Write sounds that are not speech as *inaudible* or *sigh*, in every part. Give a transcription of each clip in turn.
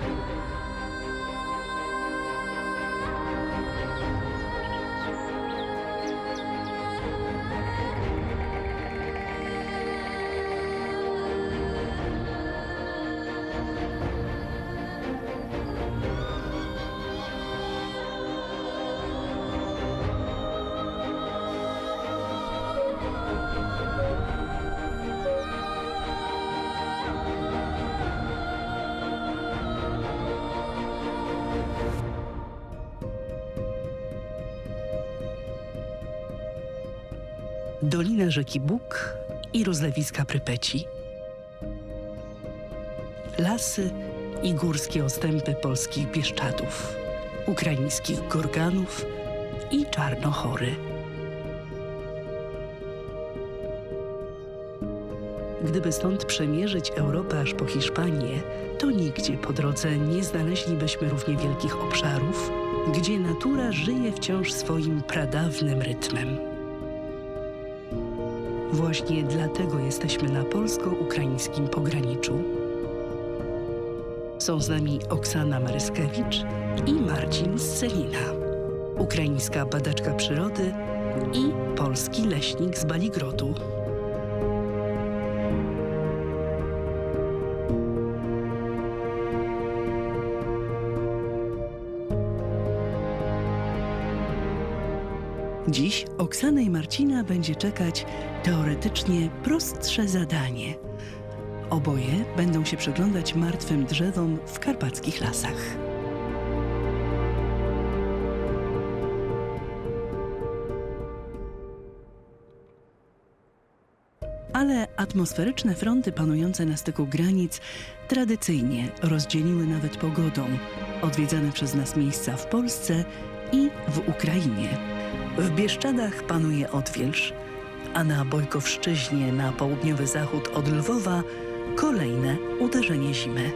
love. Dolina rzeki Bóg i rozlewiska Prypeci. Lasy i górskie ostępy polskich Bieszczadów, ukraińskich Gorganów i Czarnochory. Gdyby stąd przemierzyć Europę aż po Hiszpanię, to nigdzie po drodze nie znaleźlibyśmy równie wielkich obszarów, gdzie natura żyje wciąż swoim pradawnym rytmem. Właśnie dlatego jesteśmy na polsko-ukraińskim pograniczu. Są z nami Oksana Maryskiewicz i Marcin Scelina, ukraińska badaczka przyrody i polski leśnik z Baligrodu. Dziś Oksanę i Marcina będzie czekać teoretycznie prostsze zadanie. Oboje będą się przyglądać martwym drzewom w karpackich lasach. Ale atmosferyczne fronty panujące na styku granic tradycyjnie rozdzieliły nawet pogodą odwiedzane przez nas miejsca w Polsce i w Ukrainie. W Bieszczadach panuje odwilż, a na Bojkowszczyźnie na południowy zachód od Lwowa kolejne uderzenie zimy.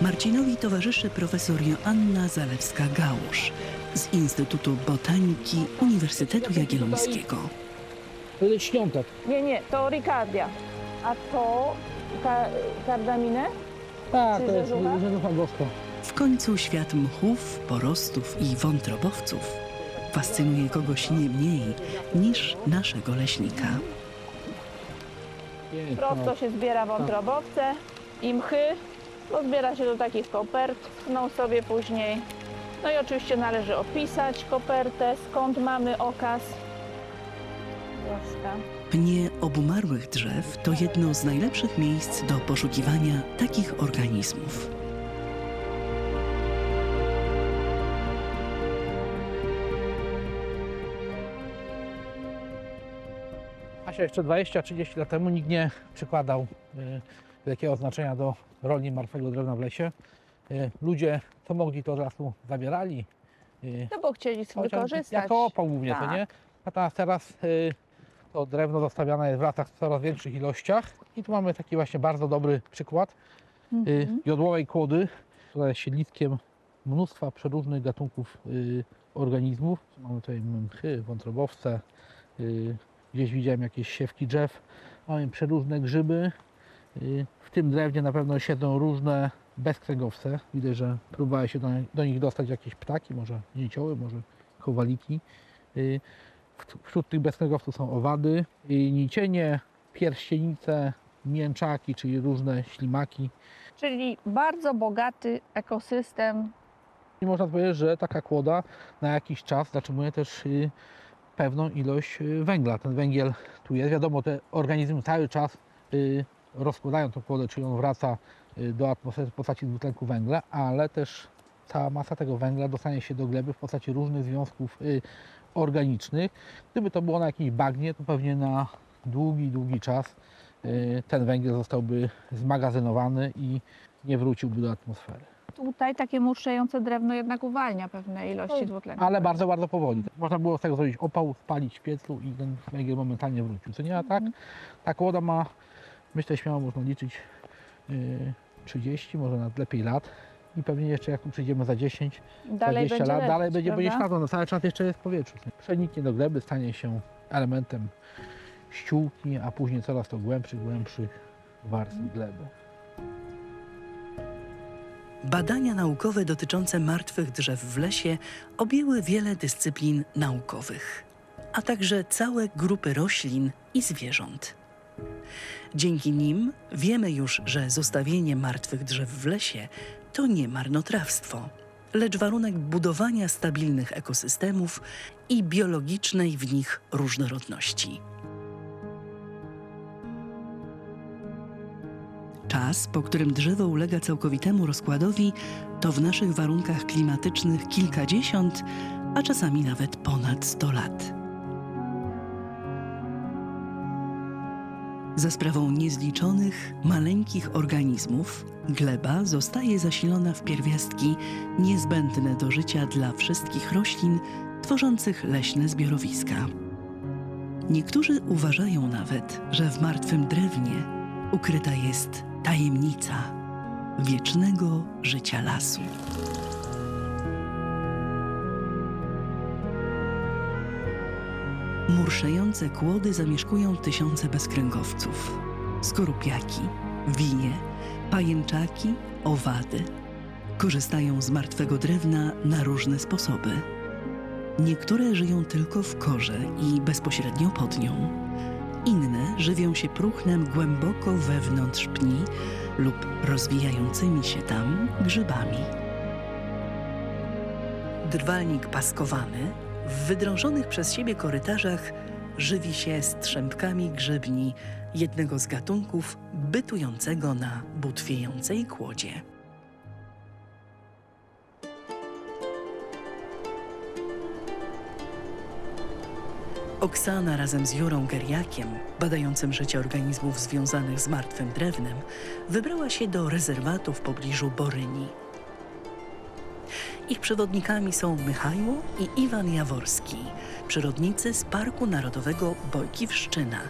Marcinowi towarzyszy profesor Joanna Zalewska-Gałusz z Instytutu Botaniki Uniwersytetu Jagiellońskiego. To jest świątek. Nie, nie, to Ricardia. A to ka kardaminę? Tak, Czy to jest rzeżucha gorzka. W końcu świat mchów, porostów i wątrobowców fascynuje kogoś nie mniej niż naszego leśnika. Prosto się zbiera wątrobowce i mchy, bo zbiera się do takich kopert, tną sobie później. No i oczywiście należy opisać kopertę, skąd mamy okaz. Łaska. Pnie obumarłych drzew to jedno z najlepszych miejsc do poszukiwania takich organizmów. Asia jeszcze 20-30 lat temu nikt nie przykładał y, wielkiego znaczenia do roli martwego drewna w lesie. Y, ludzie co mogli to od lasu zabierali. Y, No bo chcieli sobie chociaż korzystać. Jako opał głównie, to Tak. nie? Natomiast teraz y, to drewno zostawiane jest w lasach w coraz większych ilościach. I tu mamy taki właśnie bardzo dobry przykład y, Mhm. jodłowej kłody, która jest siedliskiem mnóstwa przeróżnych gatunków y, organizmów. Mamy tutaj mchy, wątrobowce, y, gdzieś widziałem jakieś siewki drzew. Mamy przeróżne grzyby. Y, w tym drewnie na pewno siedzą różne bezkręgowce. Widać, że próbowały się do, do nich dostać jakieś ptaki, może dzięcioły, może kowaliki. Y, wśród tych bezkręgowców są owady, nicienie, pierścienice, mięczaki, czyli różne ślimaki. Czyli bardzo bogaty ekosystem. I można powiedzieć, że taka kłoda na jakiś czas zatrzymuje też y, pewną ilość y, węgla. Ten węgiel tu jest. Wiadomo, te organizmy cały czas y, rozkładają tą kłodę, czyli on wraca do atmosfery w postaci dwutlenku węgla, ale też cała masa tego węgla dostanie się do gleby w postaci różnych związków organicznych. Gdyby to było na jakimś bagnie, to pewnie na długi, długi czas y, ten węgiel zostałby zmagazynowany i nie wróciłby do atmosfery. Tutaj takie muszczejące drewno jednak uwalnia pewne ilości dwutlenku. Ale bardzo, bardzo powoli. Można było z tego zrobić opał, spalić w piecu i ten węgiel momentalnie wrócił. Co nie, a tak? Ta kłoda ma, myślę śmiało można liczyć yy, 30, może nawet lepiej lat. I pewnie jeszcze jak tu przyjdziemy za 10, Dalej 20 będzie lat, leżeć, dalej będzie prawda? będzie śladu, no cały czas jeszcze jest w powietrzu. Przeniknie do gleby, stanie się elementem ściółki, a później coraz to głębszych, głębszych warstw gleby. Badania naukowe dotyczące martwych drzew w lesie objęły wiele dyscyplin naukowych, a także całe grupy roślin i zwierząt. Dzięki nim wiemy już, że zostawienie martwych drzew w lesie to nie marnotrawstwo, lecz warunek budowania stabilnych ekosystemów i biologicznej w nich różnorodności. Czas, po którym drzewo ulega całkowitemu rozkładowi, to w naszych warunkach klimatycznych kilkadziesiąt, a czasami nawet ponad 100 lat. Za sprawą niezliczonych, maleńkich organizmów, gleba zostaje zasilona w pierwiastki niezbędne do życia dla wszystkich roślin tworzących leśne zbiorowiska. Niektórzy uważają nawet, że w martwym drewnie ukryta jest tajemnica wiecznego życia lasu. Murszejące kłody zamieszkują tysiące bezkręgowców. Skorupiaki, winie, pajęczaki, owady. Korzystają z martwego drewna na różne sposoby. Niektóre żyją tylko w korze i bezpośrednio pod nią. Inne żywią się próchnem głęboko wewnątrz pni lub rozwijającymi się tam grzybami. Drwalnik paskowany w wydrążonych przez siebie korytarzach żywi się strzępkami grzybni jednego z gatunków bytującego na butwiejącej kłodzie. Oksana razem z Jurą Geriakiem, badającym życie organizmów związanych z martwym drewnem, wybrała się do rezerwatu w pobliżu Boryni. Ich przewodnikami są Michajło i Iwan Jaworski, przyrodnicy z Parku Narodowego Bojkiwszczyna,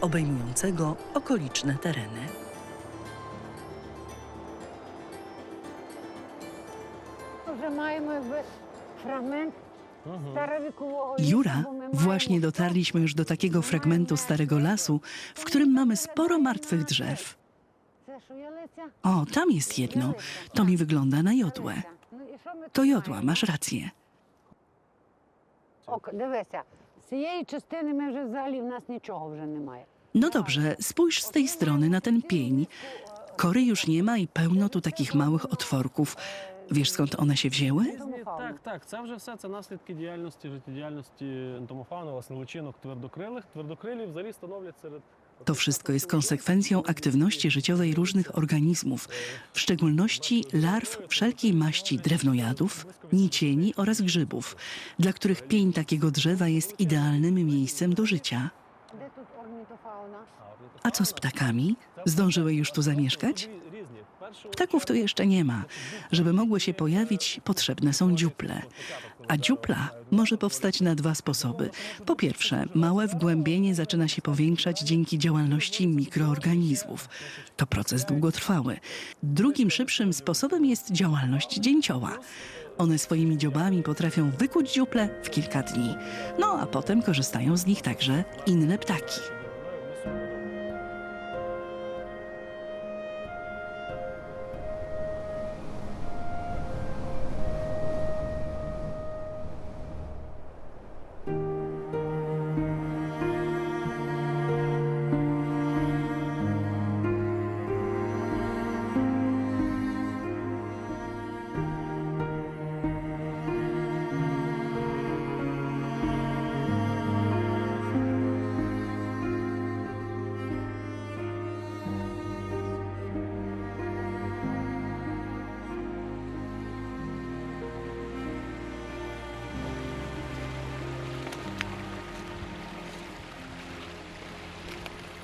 obejmującego okoliczne tereny. Że mamy fragment mhm. Jura, właśnie dotarliśmy już do takiego fragmentu starego lasu, w którym mamy sporo martwych drzew. O, tam jest jedno. To mi wygląda na jodłę. To jodła, маємо? masz rację. Ок, дивися, з цієї частини ми вже взагалі в нас нічого вже немає. No dobrze, spójrz z tej strony na ten pień. Kory już nie ma i pełno tu takich małych otworków. Wiesz skąd one się wzięły? Тому фауна. Так, так, це вже все це наслідки діяльності, життєдіяльності ентомофану, личинок твердокрилих. Твердокрилі взагалі становлять серед To wszystko jest konsekwencją aktywności życiowej różnych organizmów, w szczególności larw wszelkiej maści drewnojadów, nicieni oraz grzybów, dla których pień takiego drzewa jest idealnym miejscem do życia. A co z ptakami? Zdążyły już tu zamieszkać? Ptaków tu jeszcze nie ma. Żeby mogły się pojawić, potrzebne są dziuple. A dziupla może powstać na dwa sposoby. Po pierwsze, małe wgłębienie zaczyna się powiększać dzięki działalności mikroorganizmów. To proces długotrwały. Drugim szybszym sposobem jest działalność dzięcioła. One swoimi dziobami potrafią wykuć dziuple w kilka dni. No a potem korzystają z nich także inne ptaki.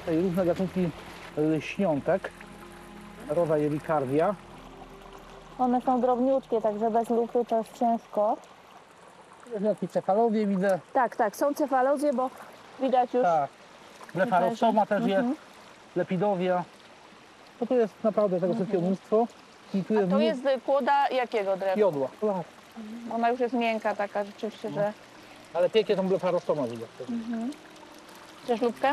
Różne gatunki śniątek, rowa jelikardia. One są drobniutkie, także bez lupy to jest ciężko. Jakieś cefalowie widzę. Tak, tak, są cefalozje, bo widać już. Tak. Blefarostoma też jest, Mhm. lepidowia. No to jest naprawdę tego wszystkiego mnóstwo. I tu jest, to jest kłoda jakiego drewna? jodła. Ona już jest miękka taka rzeczywiście, No. że... Ale pięknie tą blefarostoma widać. Chcesz lubkę?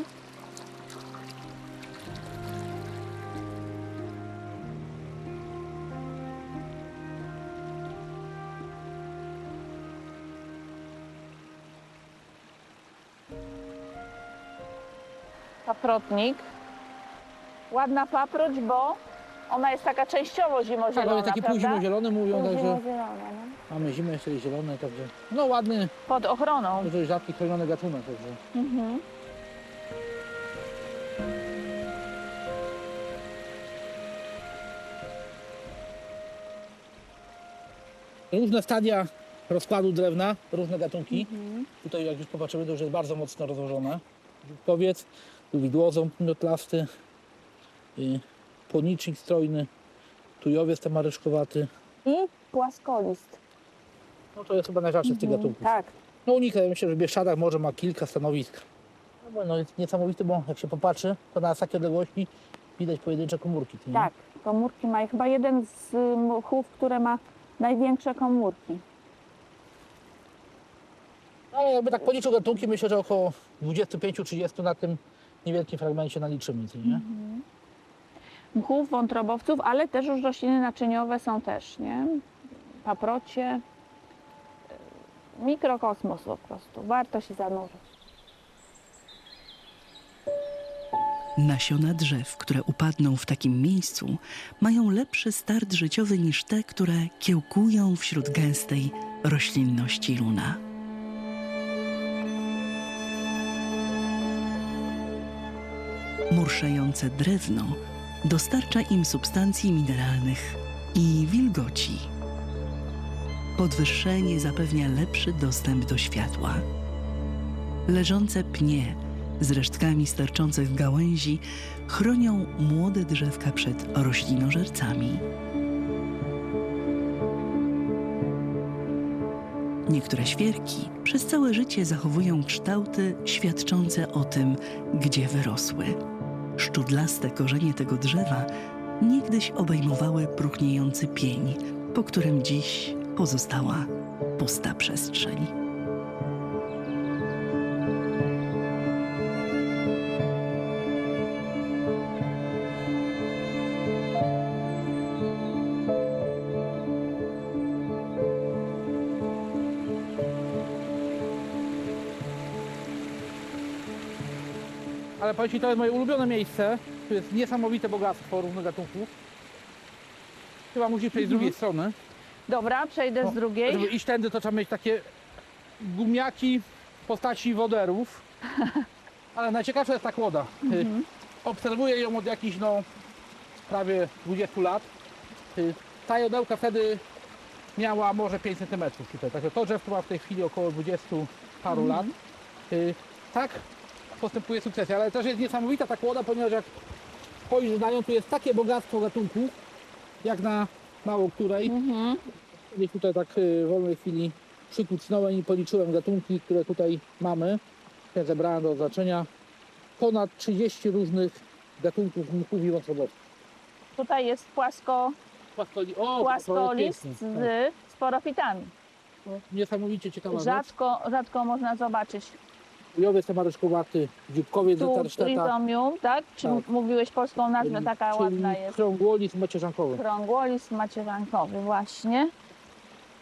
Paprotnik. Ładna paproć, bo ona jest taka częściowo Tak, zimozielona, ale taki prawda? półzimozielony mówią, także Półzimozielona, no. mamy zimę jeszcze zielone, także no ładny, Pod ochroną. jest rzadki chroniony gatunek, także Mhm. różne stadia rozkładu drewna, różne gatunki. Mhm. Tutaj jak już popatrzymy, to już jest bardzo mocno rozłożone. Powiedz, tu widłozą pinotlasty, y, płonicznik strojny, tujowiec tamaryszkowaty. I płaskolist. No to jest chyba najrzadszy z tych gatunków. Tak. No unika, ja myślę, że w Bieszczadach może ma kilka stanowisk. No, no jest niesamowity, bo jak się popatrzy, to na takiej odległości widać pojedyncze komórki. ty? Tak, komórki ma chyba jeden z mchów, które ma największe komórki. No jakby tak policzył gatunki, myślę, że około 25-30 na tym niewielkim fragmencie naliczymy. ty Nie? Mchów, wątrobowców, ale też już rośliny naczyniowe są też, nie? Paprocie. Mikrokosmos po prostu. Warto się zanurzyć. Nasiona drzew, które upadną w takim miejscu, mają lepszy start życiowy niż te, które kiełkują wśród gęstej roślinności luna. Murszejące drewno dostarcza im substancji mineralnych i wilgoci. Podwyższenie zapewnia lepszy dostęp do światła. Leżące pnie z resztkami sterczących gałęzi chronią młode drzewka przed roślinożercami. Niektóre świerki przez całe życie zachowują kształty świadczące o tym, gdzie wyrosły. Szczudlaste korzenie tego drzewa niegdyś obejmowały próchniejący pień, po którym dziś pozostała pusta przestrzeń. Ale powiem Ci, to jest moje ulubione miejsce. Tu jest niesamowite bogactwo różnych gatunków. Chyba musi przejść z drugiej strony. Dobra, przejdę z drugiej. Żeby iść tędy, to trzeba mieć takie gumiaki w postaci woderów. *laughs* Ale najciekawsza jest ta kłoda. Y, Obserwuję ją od jakichś no, prawie 20 lat. Y, Ta jodełka wtedy miała może 5 cm tutaj. Także to drzewko ma w tej chwili około 20 paru lat. Y, Tak postępuje sukcesja, ale też jest niesamowita ta kłoda, ponieważ jak spojrzysz na nią, tu jest takie bogactwo gatunków, jak na mało której. Mhm. Gdzieś tutaj tak y, w wolnej chwili przykucnąłem i policzyłem gatunki, które tutaj mamy. Ja zebrałem do oznaczenia ponad 30 różnych gatunków mchów i wątrobowców. Tutaj jest płasko, Płaskoli... O, płaskolist piękny. z sporofitami. Niesamowicie ciekawa rzecz. Rzadko, rzadko można zobaczyć Jowiec tamaryszkowaty, dzióbkowiec tu zetarszteta, trizomium, tak? Czy Tak. mówiłeś polską nazwę, taka czyli ładna jest. krągłolis macierzankowy. Krągłolis macierzankowy, właśnie.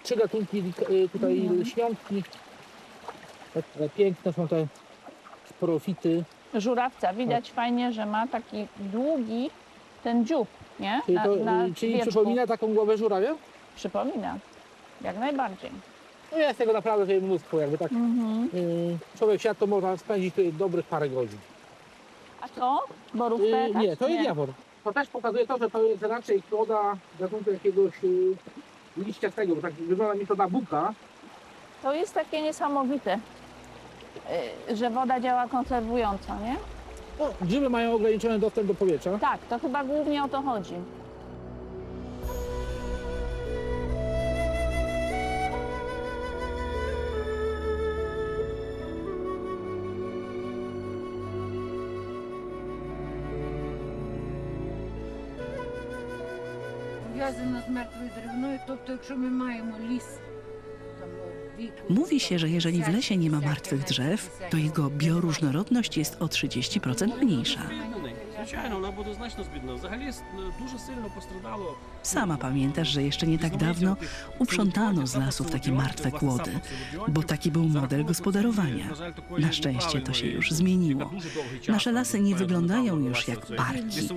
Trzy gatunki y, tutaj Mhm. świątki. Takie piękne są te sporofity. Żurawca, widać fajnie, że ma taki długi ten dziób, nie? Czyli, to, y, czyli przypomina taką głowę żurawia? Przypomina, jak najbardziej. No jest tego naprawdę tutaj mnóstwo, jakby tak Mhm. y, człowiek siadł, to można spędzić tutaj dobrych parę godzin. A to? Borówkę? Y, tak? nie, to jest jawor. To też pokazuje to, że to jest raczej kloda gatunku jakiegoś y, liściastego, bo tak wygląda mi to na buka. To jest takie niesamowite, y, że woda działa konserwująco, nie? No, grzyby mają ograniczony dostęp do powietrza. Tak, to chyba głównie o to chodzi. з мертвою деревною. Тобто, якщо ми маємо ліс там віку. Mówi się, że jeżeli w lesie nie ma martwych drzew, to jego bioróżnorodność jest o 30% mniejsza. Звичайно, вона буде значно збідна. Взагалі с- дуже сильно пострадало. Sama pamiętasz, że jeszcze nie tak dawno uprzątano z lasów takie martwe kłody, bo taki był model gospodarowania. Na szczęście to się już zmieniło. Nasze lasy nie wyglądają już jak parki.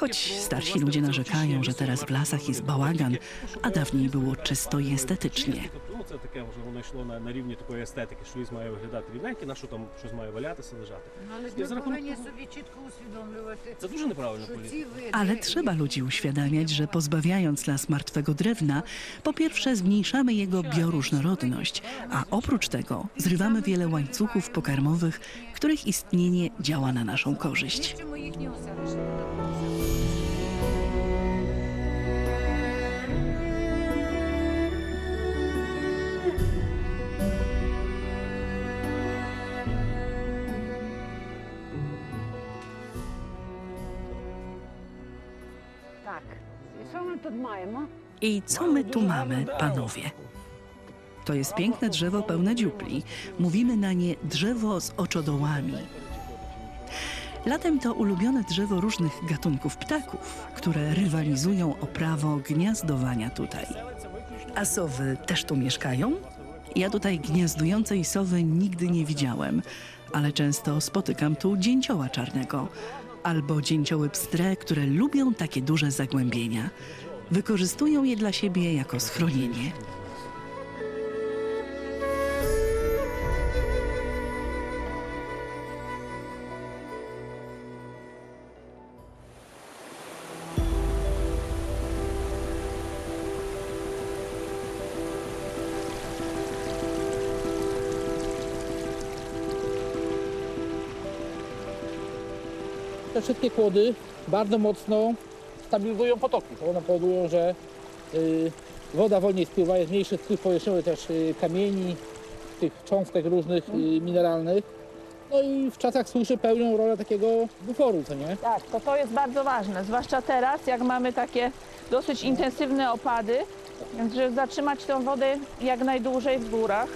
Choć starsi ludzie narzekają, że teraz w lasach jest bałagan, a dawniej było czysto i estetycznie. Ну, це таке вже воно йшло на, на рівні такої естетики, що ліс має виглядати рівненький, на що там щось має валятися, лежати. Ну, Але ж Я ми за рахунок повинні того- собі чітко усвідомлювати, ale trzeba ludzi uświadamiać, że pozbawiając las martwego drewna, po pierwsze zmniejszamy jego bioróżnorodność, a oprócz tego zrywamy wiele łańcuchów pokarmowych, których istnienie działa na naszą korzyść. I co my tu mamy, panowie? To jest piękne drzewo pełne dziupli. Mówimy na nie drzewo z oczodołami. Latem to ulubione drzewo różnych gatunków ptaków, które rywalizują o prawo gniazdowania tutaj. A sowy też tu mieszkają? Ja tutaj gniazdującej sowy nigdy nie widziałem, ale często spotykam tu dzięcioła czarnego albo dzięcioły pstre, które lubią takie duże zagłębienia. Wykorzystują je dla siebie jako schronienie. Te wszystkie kłody bardzo mocno stabilizują potoki. One powodują, że y, woda wolniej spływa, jest mniejszy wpływ powierzchniowy też y, kamieni, tych cząstek różnych y, mineralnych. No i w czasach suszy pełnią rolę takiego buforu, co nie? Tak, to to jest bardzo ważne, zwłaszcza teraz, jak mamy takie dosyć intensywne opady, więc żeby zatrzymać tą wodę jak najdłużej w górach.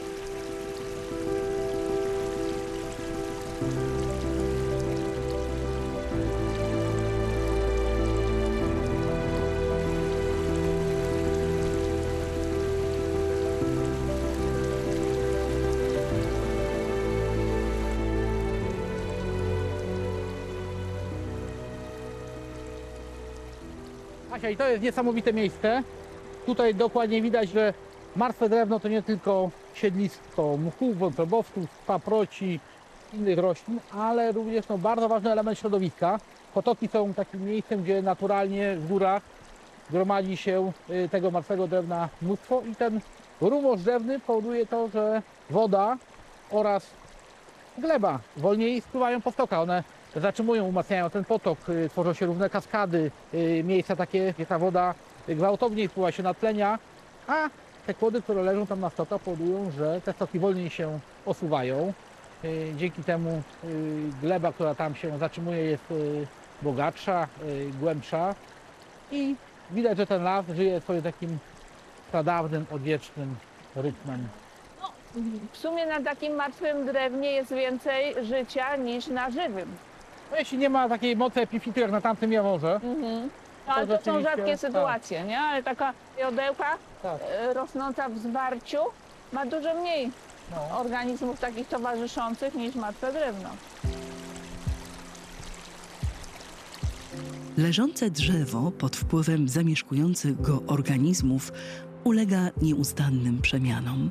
Asia, i to jest niesamowite miejsce. Tutaj dokładnie widać, że martwe drewno to nie tylko siedlisko mchów, wątrobowców, paproci, innych roślin, ale również no, bardzo ważny element środowiska. Potoki są takim miejscem, gdzie naturalnie w górach gromadzi się y, tego martwego drewna mnóstwo i ten rumor drzewny powoduje to, że woda oraz gleba wolniej spływają po stokach. One zatrzymują, umacniają ten potok, y, tworzą się równe kaskady, y, miejsca takie, gdzie ta woda gwałtowniej spływa się natlenia, a te kłody, które leżą tam na stokach powodują, że te stoki wolniej się osuwają. Y, Dzięki temu gleba, która tam się zatrzymuje jest bogatsza, głębsza i widać, że ten las żyje swoim takim pradawnym, odwiecznym rytmem. W sumie na takim martwym drewnie jest więcej życia niż na żywym. No, jeśli nie ma takiej mocy epifitu jak na tamtym Jaworze, Mhm. No, ale to są rzeczywiście, rzadkie tak. sytuacje, nie? Ale taka jodełka tak, e, rosnąca w zwarciu ma dużo mniej no. organizmów takich towarzyszących niż martwe drewno. Leżące drzewo pod wpływem zamieszkujących go organizmów ulega nieustannym przemianom.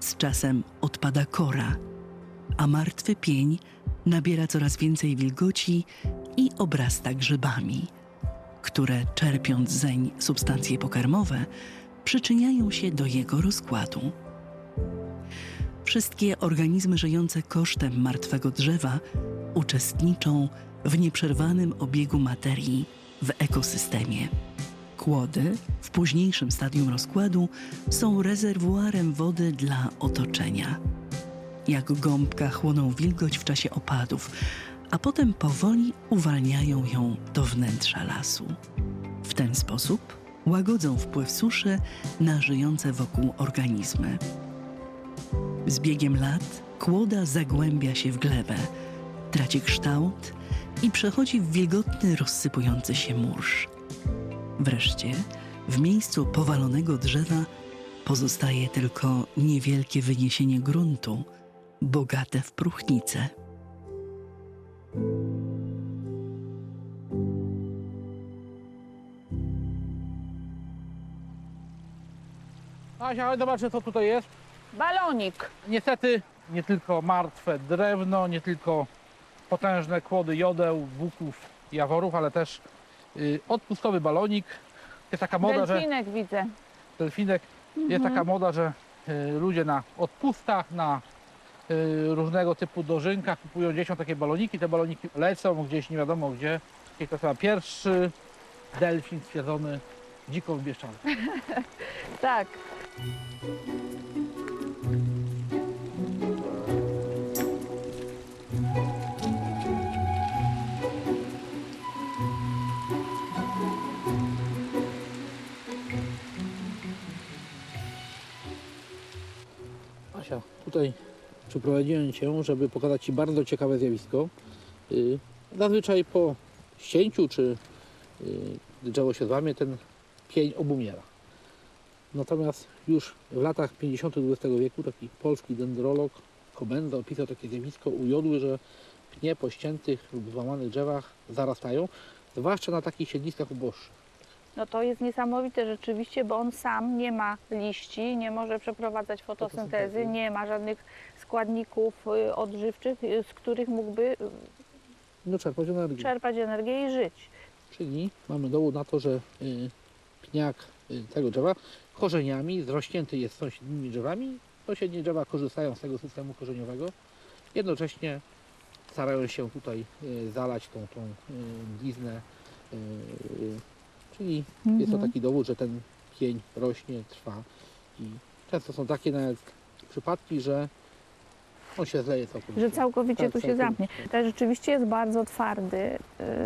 Z czasem odpada kora, a martwy pień nabiera coraz więcej wilgoci i obrasta grzybami, które czerpiąc zeń substancje pokarmowe, przyczyniają się do jego rozkładu. Wszystkie organizmy żyjące kosztem martwego drzewa uczestniczą w nieprzerwanym obiegu materii w ekosystemie. Kłody w późniejszym stadium rozkładu są rezerwuarem wody dla otoczenia. Jak gąbka chłoną wilgoć w czasie opadów, a potem powoli uwalniają ją do wnętrza lasu. W ten sposób łagodzą wpływ suszy na żyjące wokół organizmy. Z biegiem lat kłoda zagłębia się w glebę, traci kształt i przechodzi w wilgotny, rozsypujący się mórz. Wreszcie, w miejscu powalonego drzewa pozostaje tylko niewielkie wyniesienie gruntu, bogate w próchnice. Asia, ale zobaczcie co tutaj jest. Balonik. Niestety nie tylko martwe drewno, nie tylko potężne kłody jodeł, buków, jaworów, ale też y, odpustowy balonik. Jest taka moda, że Delfinek widzę. delfinek, jest taka moda, że y, ludzie na odpustach, na różnego typu dożynkach kupują dzieciom takie baloniki. Te baloniki lecą gdzieś nie wiadomo gdzie. I to chyba pierwszy delfin stwierdzony dziko w Bieszczadach. *laughs* Tak. Asia, tutaj przyprowadziłem Cię, żeby pokazać Ci bardzo ciekawe zjawisko. Yy, Zazwyczaj po ścięciu, czy gdy drzewo się złamie, ten pień obumiera. Natomiast już w latach 50. XX wieku taki polski dendrolog Kobenza opisał takie zjawisko u jodły, że pnie po ściętych lub złamanych drzewach zarastają, zwłaszcza na takich siedliskach uboższych. No to jest niesamowite rzeczywiście, bo on sam nie ma liści, nie może przeprowadzać fotosyntezy, nie ma żadnych składników y, odżywczych, y, z których mógłby y, No czerpać energię. czerpać energię i żyć. Czyli mamy dowód na to, że pniak tego drzewa korzeniami zrośnięty jest sąsiednimi drzewami. Sąsiednie drzewa korzystają z tego systemu korzeniowego. Jednocześnie starają się tutaj zalać tą, tą bliznę. Y, Czyli jest to Mhm. taki dowód, że ten pień rośnie, trwa. I często są takie nawet przypadki, że on się zleje całkowicie. Że całkowicie Tak, tu się całkowicie. zamknie. To rzeczywiście jest bardzo twardy. y,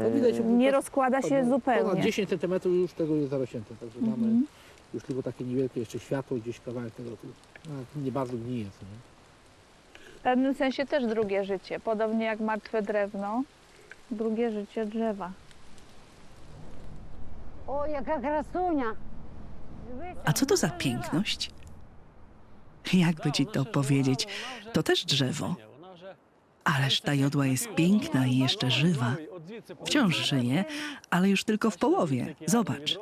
To widać, że nie po- rozkłada się Ponad zupełnie. 10 cm już tego jest zarośnięte, także mamy Mhm. już tylko takie niewielkie jeszcze światło, gdzieś kawałek tego tu nawet nie bardzo gnije. W pewnym sensie też drugie życie. Podobnie jak martwe drewno, drugie życie drzewa. O, jaka krasunia! A co to za piękność? Jakby ci to powiedzieć, to też drzewo. Ależ ta jodła jest piękna i jeszcze żywa. Wciąż żyje, ale już tylko w połowie. Zobacz.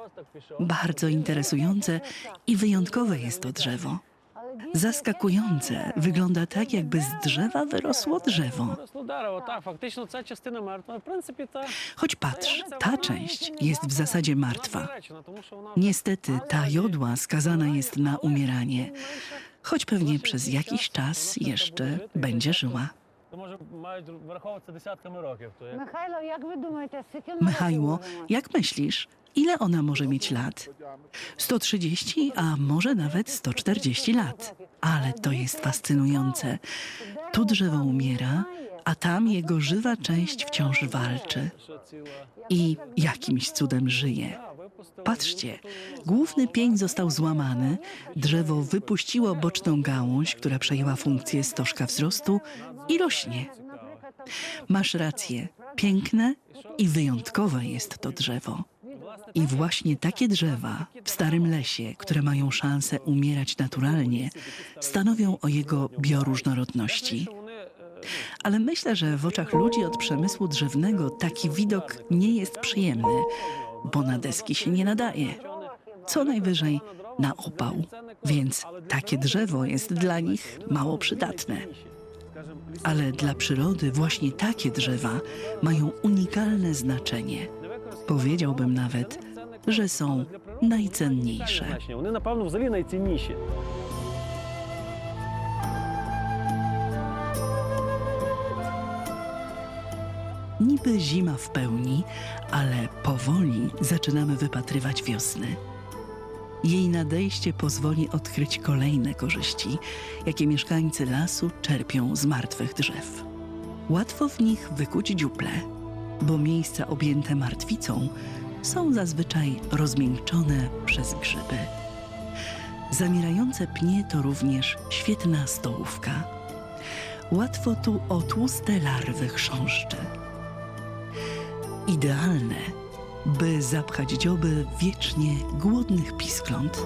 Bardzo interesujące i wyjątkowe jest to drzewo Zaskakujące. Wygląda tak, jakby z drzewa wyrosło drzewo. Виросло дерево, так, фактично ця частина мертва. В принципі, та Choć patrz, ta część jest w zasadzie martwa. заперечена, тому що вона Niestety ta jodła skazana jest na umieranie, choć pewnie przez jakiś czas jeszcze będzie żyła. то може мають враховуватися десятками років. То як Михайло, як ви думаєте, скільки Michajło, jak myślisz, Ile ona może mieć lat? 130, a może nawet 140 lat. Ale to jest fascynujące. Tu drzewo umiera, a tam jego żywa część wciąż walczy. I jakimś cudem żyje. Patrzcie, główny pień został złamany, drzewo wypuściło boczną gałąź, która przejęła funkcję stożka wzrostu i rośnie. Masz rację, piękne i wyjątkowe jest to drzewo. I właśnie takie drzewa w starym lesie, które mają szansę umierać naturalnie, stanowią o jego bioróżnorodności. Ale myślę, że w oczach ludzi od przemysłu drzewnego taki widok nie jest przyjemny, bo na deski się nie nadaje. Co najwyżej na opał. Więc takie drzewo jest dla nich mało przydatne. Ale dla przyrody właśnie takie drzewa mają unikalne znaczenie. Powiedziałbym nawet, że są najcenniejsze. One na pewno w najcenniejsze. Niby zima w pełni, ale powoli zaczynamy wypatrywać wiosny. Jej nadejście pozwoli odkryć kolejne korzyści, jakie mieszkańcy lasu czerpią z martwych drzew. Łatwo w nich wykuć dziuple, bo miejsca objęte martwicą są zazwyczaj rozmiękczone przez grzyby. Zamierające pnie to również świetna stołówka. Łatwo tu o tłuste larwy chrząszczy. Idealne, by zapchać dzioby wiecznie głodnych piskląt.